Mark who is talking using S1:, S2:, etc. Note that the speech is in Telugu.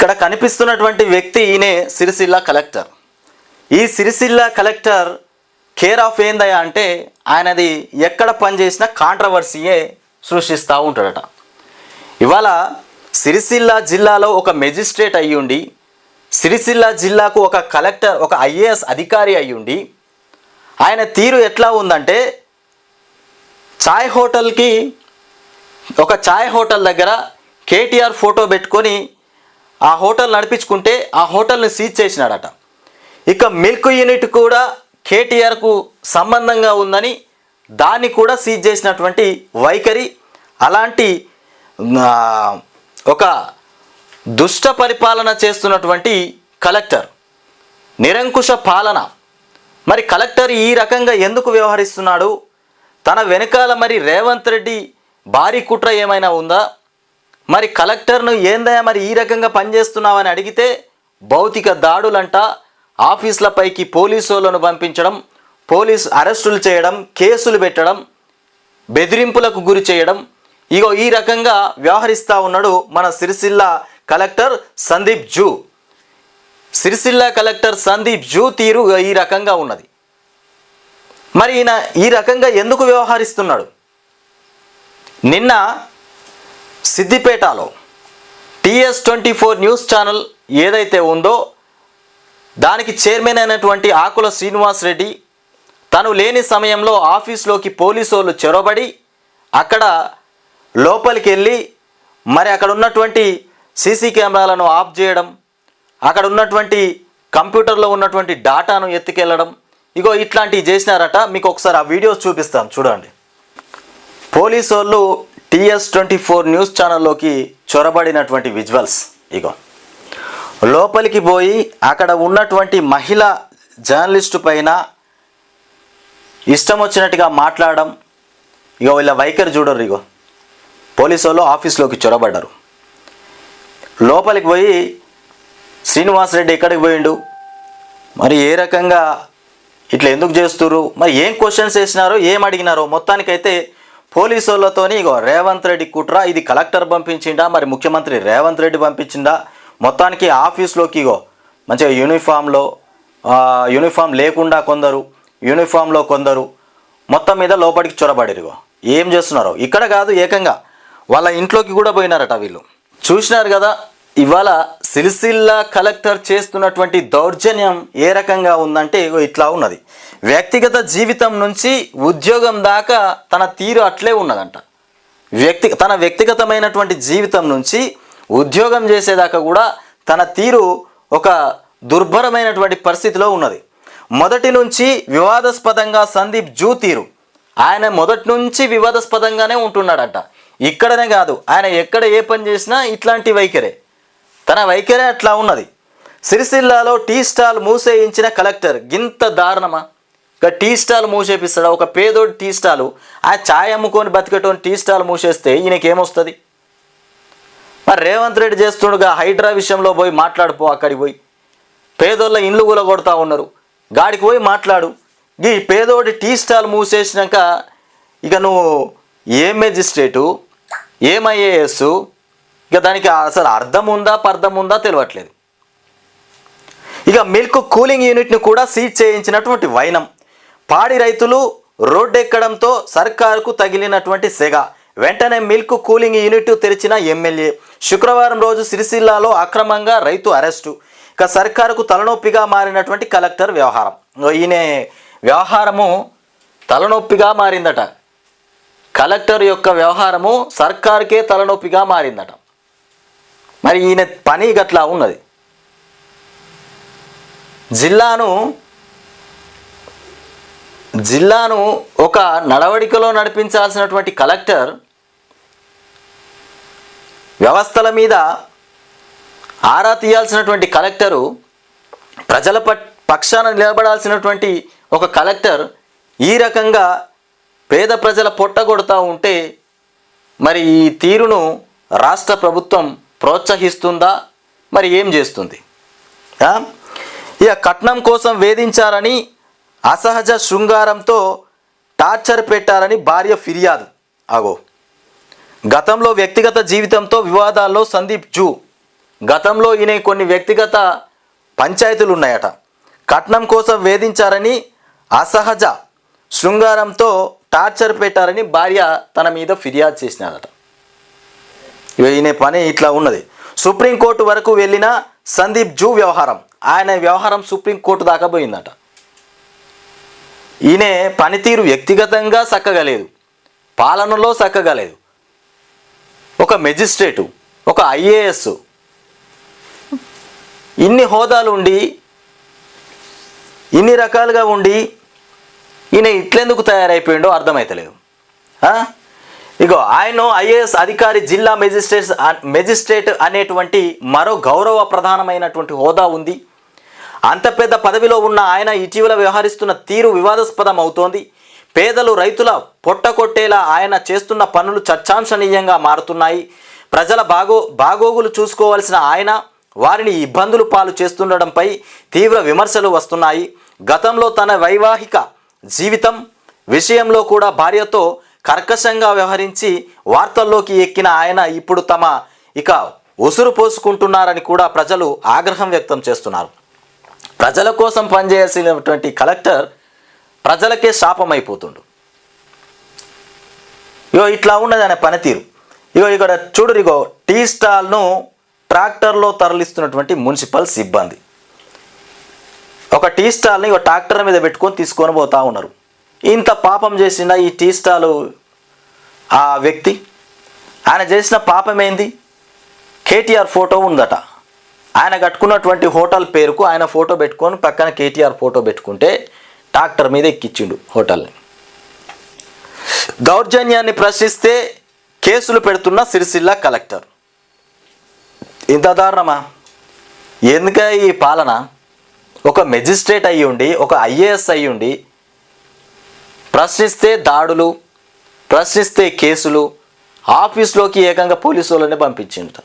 S1: ఇక్కడ కనిపిస్తున్నటువంటి వ్యక్తి ఈయనే సిరిసిల్ల కలెక్టర్. ఈ సిరిసిల్ల కలెక్టర్ కేర్ ఆఫ్ ఏందయ్యా అంటే ఆయనది ఎక్కడ పనిచేసినా కాంట్రవర్సీయే సృష్టిస్తూ ఉంటాడట. ఇవాళ సిరిసిల్ల జిల్లాలో ఒక మెజిస్ట్రేట్ అయ్యుండి సిరిసిల్ల జిల్లాకు ఒక కలెక్టర్ ఒక ఐఏఎస్ అధికారి అయ్యుండి ఆయన తీరు ఎట్లా ఉందంటే చాయ్ హోటల్కి ఒక చాయ్ హోటల్ దగ్గర కేటీఆర్ ఫోటో పెట్టుకొని ఆ హోటల్ నడిపించుకుంటే ఆ హోటల్ని సీజ్ చేసినాడట. ఇక మిల్క్ యూనిట్ కూడా కేటీఆర్కు సంబంధంగా ఉందని దాన్ని కూడా సీజ్ చేసినటువంటి వైఖరి అలాంటి ఒక దుష్ట పరిపాలన చేస్తున్నటువంటి కలెక్టర్. నిరంకుశ పాలన. మరి కలెక్టర్ ఈ రకంగా ఎందుకు వ్యవహరిస్తున్నాడు? తన వెనకాల మరి రేవంత్ రెడ్డి భారీ కుట్ర ఏమైనా ఉందా? మరి కలెక్టర్ను ఏందయ్యా మరి ఈ రకంగా పనిచేస్తున్నావని అడిగితే భౌతిక దాడులంట. ఆఫీసులపైకి పోలీసు వాళ్ళను పంపించడం పోలీస్ అరెస్టులు చేయడం కేసులు పెట్టడం బెదిరింపులకు గురి చేయడం. ఇగో ఈ రకంగా వ్యవహరిస్తూ ఉన్నాడు మన సిరిసిల్ల కలెక్టర్ సందీప్ జూ. సిరిసిల్ల కలెక్టర్ సందీప్ జూ తీరు ఈ రకంగా ఉన్నది. మరి ఈయన ఈ రకంగా ఎందుకు వ్యవహరిస్తున్నాడు? నిన్న సిద్దిపేటలో TS twenty four news channel ఏదైతే ఉందో దానికి చైర్మన్ అయినటువంటి ఆకుల శ్రీనివాస్ రెడ్డి తను లేని సమయంలో ఆఫీస్లోకి పోలీసు వాళ్ళు చొరబడి అక్కడ లోపలికి వెళ్ళి మరి అక్కడ ఉన్నటువంటి సీసీ కెమెరాలను ఆఫ్ చేయడం అక్కడ ఉన్నటువంటి కంప్యూటర్లో ఉన్నటువంటి డాటాను ఎత్తుకెళ్ళడం ఇగో ఇట్లాంటివి చేసినారట. మీకు ఒకసారి ఆ వీడియోస్ చూపిస్తాను. చూడండి. పోలీసు వాళ్ళు టిఎస్ ట్వంటీ ఫోర్ న్యూస్ ఛానల్లోకి చొరబడినటువంటి విజువల్స్. ఇగో. లోపలికి పోయి అక్కడ ఉన్నటువంటి మహిళ జర్నలిస్టు పైన ఇష్టం వచ్చినట్టుగా మాట్లాడడం ఇగో వీళ్ళ వైఖరి చూడరు ఇగో. పోలీసు వాళ్ళు ఆఫీస్లోకి చొరబడ్డారు. లోపలికి పోయి శ్రీనివాస్ రెడ్డి ఎక్కడికి పోయిండు? మరి ఏ రకంగా ఇట్లా ఎందుకు చేస్తుర్రు? మరి ఏం క్వశ్చన్స్ వేసినారో ఏం అడిగినారో మొత్తానికైతే పోలీసులతోని ఇగో రేవంత్ రెడ్డి కుట్ర ఇది కలెక్టర్ పంపించిండా మరి ముఖ్యమంత్రి రేవంత్ రెడ్డి పంపించిందా మొత్తానికి ఆఫీస్లోకి ఇగో మంచిగా యూనిఫామ్లో యూనిఫామ్ లేకుండా కొందరు యూనిఫామ్లో కొందరు మొత్తం మీద లోపలికి చొరబడిరుగో ఏం చేస్తున్నారో? ఇక్కడ కాదు ఏకంగా వాళ్ళ ఇంట్లోకి కూడా పోయినారట వీళ్ళు. చూసినారు కదా ఇవాళ సిరిసిల్ల కలెక్టర్ చేస్తున్నటువంటి దౌర్జన్యం ఏ రకంగా ఉందంటే ఇగో ఇట్లా ఉన్నది. వ్యక్తిగత జీవితం నుంచి ఉద్యోగం దాకా తన తీరు అట్లే ఉన్నదంట. వ్యక్తి తన వ్యక్తిగతమైనటువంటి జీవితం నుంచి ఉద్యోగం చేసేదాకా కూడా తన తీరు ఒక దుర్భరమైనటువంటి పరిస్థితిలో ఉన్నది. మొదటి నుంచి వివాదాస్పదంగా సందీప్ జూ తీరు. ఆయన మొదటి నుంచి వివాదాస్పదంగానే ఉంటున్నాడట. ఇక్కడనే కాదు ఆయన ఎక్కడ ఏ పని చేసినా ఇట్లాంటి వైఖరే. తన వైఖరే అట్లా ఉన్నది. సిరిసిల్లాలో టీ స్టాల్ మూసేయించిన కలెక్టర్ గింత దారుణమా? ఇక టీ స్టాల్ మూసేపిస్తాడు? ఒక పేదోడు టీ స్టాలు. ఆ ఛాయ్ అమ్ముకొని బతికేటోని టీ స్టాల్ మూసేస్తే ఈయనకేమొస్తుంది? మరి రేవంత్ రెడ్డి చేస్తుండగా హైడ్రా విషయంలో పోయి మాట్లాడిపో అక్కడికి పోయి. పేదోళ్ళ ఇండ్లు కూలగొడతా ఉన్నారు. గాడికి పోయి మాట్లాడు. ఈ పేదోడి టీ స్టాల్ మూసేసినాక ఇక నువ్వు ఏ మెజిస్ట్రేటు? ఏం ఐఏఎస్? ఇక దానికి అసలు అర్థం ఉందా పర్థం ఉందా తెలియట్లేదు ఇక మిల్క్ కూలింగ్ యూనిట్ని కూడా సీజ్ చేయించినటువంటి వైనం. పాడి రైతులు రోడ్డెక్కడంతో సర్కారుకు తగిలినటువంటి సెగ. వెంటనే మిల్క్ కూలింగ్ యూనిట్ తెరిచిన ఎమ్మెల్యే. శుక్రవారం రోజు సిరిసిల్లాలో అక్రమంగా రైతు అరెస్టు. ఇక సర్కారుకు తలనొప్పిగా మారినటువంటి కలెక్టర్ వ్యవహారం. ఈయన వ్యవహారము తలనొప్పిగా మారిందట. కలెక్టర్ యొక్క వ్యవహారము సర్కారుకే తలనొప్పిగా మారిందట. మరి ఈయన పని గట్లా ఉన్నది. జిల్లాను జిల్లాను ఒక నడవడికలో నడిపించాల్సినటువంటి కలెక్టర్ వ్యవస్థల మీద ఆరా తీయాల్సినటువంటి కలెక్టరు ప్రజల పట్ పక్షాన నిలబడాల్సినటువంటి ఒక కలెక్టర్ ఈ రకంగా పేద ప్రజల పొట్టగొడతా ఉంటే మరి ఈ తీరును రాష్ట్ర ప్రభుత్వం ప్రోత్సహిస్తుందా? మరి ఏం చేస్తుంది? ఇక కట్నం కోసం వేధించారని అసహజ శృంగారంతో టార్చర్ పెట్టారని భార్య ఫిర్యాదు. అగో గతంలో వ్యక్తిగత జీవితంతో వివాదాల్లో సందీప్ జూ. గతంలో ఈయన కొన్ని వ్యక్తిగత పంచాయతీలు ఉన్నాయట కట్నం కోసం వేధించారని అసహజ శృంగారంతో టార్చర్ పెట్టారని భార్య తన మీద ఫిర్యాదు చేసినారట. ఈయన పని ఇట్లా ఉన్నది. సుప్రీంకోర్టు వరకు వెళ్ళిన సందీప్ జూ వ్యవహారం. ఆయన వ్యవహారం సుప్రీంకోర్టు దాకా పోయిందట. ఈయనే పనితీరు వ్యక్తిగతంగా సక్కగలేదు పాలనలో సక్కగలేదు. ఒక మెజిస్ట్రేటు ఒక ఐఏఎస్. ఇన్ని హోదాలు ఉండి ఇన్ని రకాలుగా ఉండి ఈయన ఇట్లెందుకు తయారైపోయిండో అర్థమైతలేదు. ఇగో ఆయన ఐఏఎస్ అధికారి జిల్లా మెజిస్ట్రేట్ మెజిస్ట్రేట్ అనేటువంటి మరో గౌరవ ప్రధానమైనటువంటి హోదా ఉంది. అంత పెద్ద పదవిలో ఉన్న ఆయన ఇటీవల వ్యవహరిస్తున్న తీరు వివాదాస్పదం అవుతోంది పేదలు రైతుల పొట్టకొట్టేలా ఆయన చేస్తున్న పనులు చర్చాంశనీయంగా మారుతున్నాయి. ప్రజల బాగో బాగోగులు చూసుకోవాల్సిన ఆయన వారిని ఇబ్బందులు పాలు చేస్తుండడంపై తీవ్ర విమర్శలు వస్తున్నాయి. గతంలో తన వైవాహిక జీవితం విషయంలో కూడా భార్యతో కర్కశంగా వ్యవహరించి వార్తల్లోకి ఎక్కిన ఆయన ఇప్పుడు తమ ఇక ఉసురు పోసుకుంటున్నారని కూడా ప్రజలు ఆగ్రహం వ్యక్తం చేస్తున్నారు. ప్రజల కోసం పనిచేయాల్సినటువంటి కలెక్టర్ ప్రజలకే శాపం అయిపోతుండు ఇగో ఇట్లా ఉన్నది అనే పనితీరు. ఇగో ఇక్కడ చూడు ఇగో టీ స్టాల్ను ట్రాక్టర్లో తరలిస్తున్నటువంటి మున్సిపల్ సిబ్బంది. ఒక టీ స్టాల్ని ఒక ట్రాక్టర్ మీద పెట్టుకొని తీసుకొని పోతా ఉన్నారు. ఇంత పాపం చేసిన ఈ టీ స్టాల్ ఆ వ్యక్తి? ఆయన చేసిన పాపం ఏంది? కేటీఆర్ ఫోటో ఉందట. ఆయన కట్టుకున్నటువంటి హోటల్ పేరుకు ఆయన ఫోటో పెట్టుకొని పక్కన కేటీఆర్ ఫోటో పెట్టుకుంటే ట్రాక్టర్ మీద ఎక్కిచ్చిండు హోటల్ని. దౌర్జన్యాన్ని ప్రశ్నిస్తే కేసులు పెడుతున్న సిరిసిల్ల కలెక్టర్. ఇంత దారుణమా? ఎందుక ఈ పాలన? ఒక మెజిస్ట్రేట్ అయ్యి ఉండి ఒక ఐఏఎస్ అయ్యి ఉండి ప్రశ్నిస్తే దాడులు ప్రశ్నిస్తే కేసులు ఆఫీస్లోకి ఏకంగా పోలీసు వాళ్ళని పంపించిండు